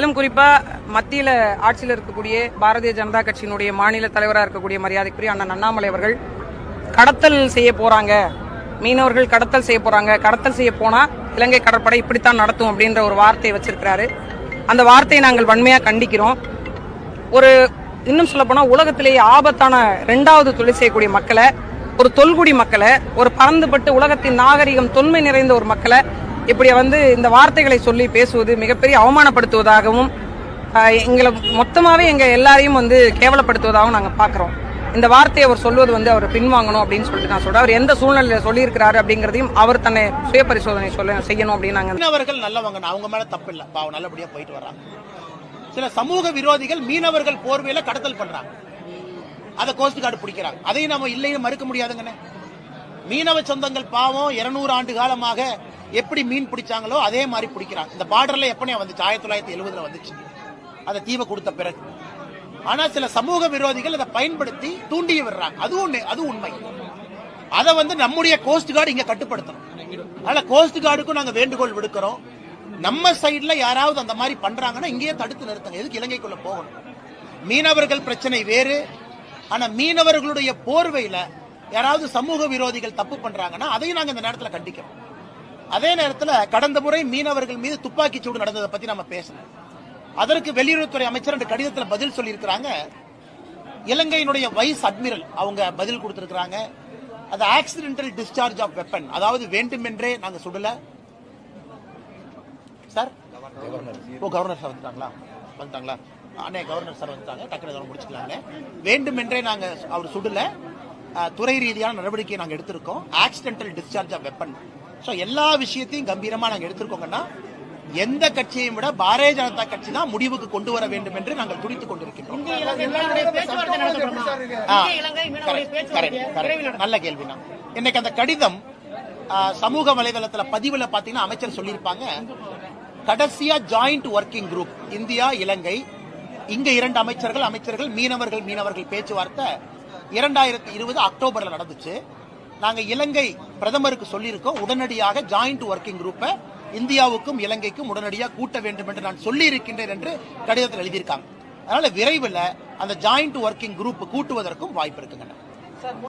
மேலும் குறிப்பா மத்தியில ஆட்சியில் இருக்கக்கூடிய பாரதிய ஜனதா கட்சியினுடைய மாநில தலைவராக இருக்கக்கூடிய மரியாதைக்குரிய அண்ணன் அண்ணாமலை அவர்கள் கடத்தல் செய்ய போறாங்க. மீனவர்கள் கடத்தல் செய்ய போறாங்க. கடத்தல் செய்ய போனா இலங்கை கடற்படை இப்படித்தான் நடத்தும் அப்படின்ற ஒரு வார்த்தையை வச்சிருக்கிறாரு. அந்த வார்த்தையை நாங்கள் வன்மையா கண்டிக்கிறோம். ஒரு இன்னும் சொல்ல போனா உலகத்திலேயே ஆபத்தான ரெண்டாவது தொழில் செய்யக்கூடிய மக்களை ஒரு தொல்குடி மக்களை ஒரு பறந்துபட்டு உலகத்தின் நாகரிகம் தொன்மை நிறைந்த ஒரு மக்களை இப்படி வந்து இந்த வார்த்தைகளை சொல்லி பேசுவது மிகப்பெரிய அவமானப்படுத்துவதாகவும் எங்களை மொத்தமாகவே எங்கள் எல்லாரையும் வந்து கேவலப்படுத்துவதாகவும் நாங்கள் பார்க்குறோம் இந்த வார்த்தையை அவர் சொல்வது வந்து அவர் பின்வாங்கணும் அப்படின்னு சொல்லிட்டு நான் சொல்றேன். அவர் எந்த சூழ்நிலையில சொல்லியிருக்கிறாரு அப்படிங்கறதையும் அவர் தன்னை சுய பரிசோதனை சொல்ல செய்யணும் அப்படின்னு நாங்க மீனவர்கள் நல்லவங்க அவங்க மேல தப்பு இல்ல. பாவம் நல்லபடியா போயிட்டு வர்றாங்க. சில சமூக விரோதிகள் மீனவர்கள் போர்வையில கடத்தல் பண்றாங்க. அதை கோஸ்ட் கார்டு பிடிக்கிறாங்க. அதையும் நம்ம இல்லைன்னு மறுக்க முடியாதுங்கண்ணே. மீனவ சொந்தங்கள் பாவம் 200 ஆண்டு காலமாக எப்படி மீன் பிடிச்சாங்களோ அதே மாதிரி பிடிக்கிறாங்க. இந்த பார்டர்ல எப்பனே வந்துச்சு ஆயிரத்தி தொள்ளாயிரத்தி எழுபதுல வந்துச்சு. அதை தீவை கொடுத்த பிறகு. ஆனா சில சமூக விரோதிகள் அதை பயன்படுத்தி தூண்டி விடுறாங்க. அதுவும் அது உண்மை. அதை வந்து நம்முடைய கோஸ்ட் கார்டு இங்க கட்டுப்படுத்தணும். அதனால கோஸ்ட் கார்டுக்கும் நாங்க வேண்டுகோள் விடுக்கிறோம். நம்ம சைட்ல யாராவது அந்த மாதிரி பண்றாங்கன்னா இங்கேயே தடுத்து நிறுத்துங்க. எதுக்கு இலங்கைக்குள்ள போகணும்? மீனவர்கள் பிரச்சனை வேறு. ஆனா மீனவர்களுடைய போர்வையில யாராவது சமூக விரோதிகள் தப்பு பண்றாங்கன்னா அதையும் நாங்க இந்த நேரத்துல கண்டிக்கிறோம். அதே நேரத்துல கடந்த முறை மீனவர்கள் மீது துப்பாக்கி சூடு நடந்ததை பத்தி நம்ம பேசணும். அதற்கு வெளியுறவுத்துறை அமைச்சர் ரெண்டு கடிதத்துல பதில் சொல்லியிருக்கிறாங்க. இலங்கையினுடைய வைஸ் அட்மிரல் அவங்க பதில் கொடுத்திருக்கிறாங்க. அது ஆக்சிடென்டல் டிஸ்சார்ஜ் ஆஃப் வெப்பன் அதாவது வேண்டுமென்றே நாங்க சுடல. சார் ஓ கவர்னர் சார் வந்துட்டாங்களா? வந்துட்டாங்களா? அண்ணே கவர்னர் சார் வந்துட்டாங்க. டக்குனு இதோட முடிச்சுக்கலாங்களே வேண்டுமென்றே நாங்க அவர் சுடல. துறை ரீதியான நடவடிக்கையை நாங்க எடுத்திருக்கோம். Accidental discharge of weapon so எல்லா விஷயத்தையும் கம்பீரமா நாங்க எடுத்திருக்கோங்கன்னா எந்த கட்சியையும் விட பாரதிய ஜனதா கட்சி தான் முடிவுக்கு கொண்டு வர வேண்டும் என்று நாங்கள் துடித்துக் கொண்டிருக்கின்றோம். நல்ல கேள்வினா இன்னைக்கு அந்த கடிதம் சமூக வலைதளத்துல பதிவுல பாத்தீங்கன்னா அமைச்சர் சொல்லியிருப்பாங்க கடைசியா joint working group India Ilangai. இங்க இரண்டு அமைச்சர்கள் அமைச்சர்கள் மீனவர்கள் மீனவர்கள் பேச்சுவார்த்தை. இரண்டாயிரத்தி இருபது அக்டோபர்ல நடந்துச்சு. நாங்கள் இலங்கை பிரதமருக்கு சொல்லியிருக்கோம். உடனடியாக ஜாயிண்ட் ஒர்க்கிங் குரூப்பை இந்தியாவுக்கும் இலங்கைக்கும் உடனடியாக கூட்ட வேண்டும் என்று நான் சொல்லி இருக்கின்றேன் என்று கடிதத்தில் எழுதியிருக்காங்க. அதனால விரைவில் அந்த ஜாயிண்ட் ஒர்க்கிங் குரூப் கூட்டுவதற்கும் வாய்ப்பு இருக்குங்க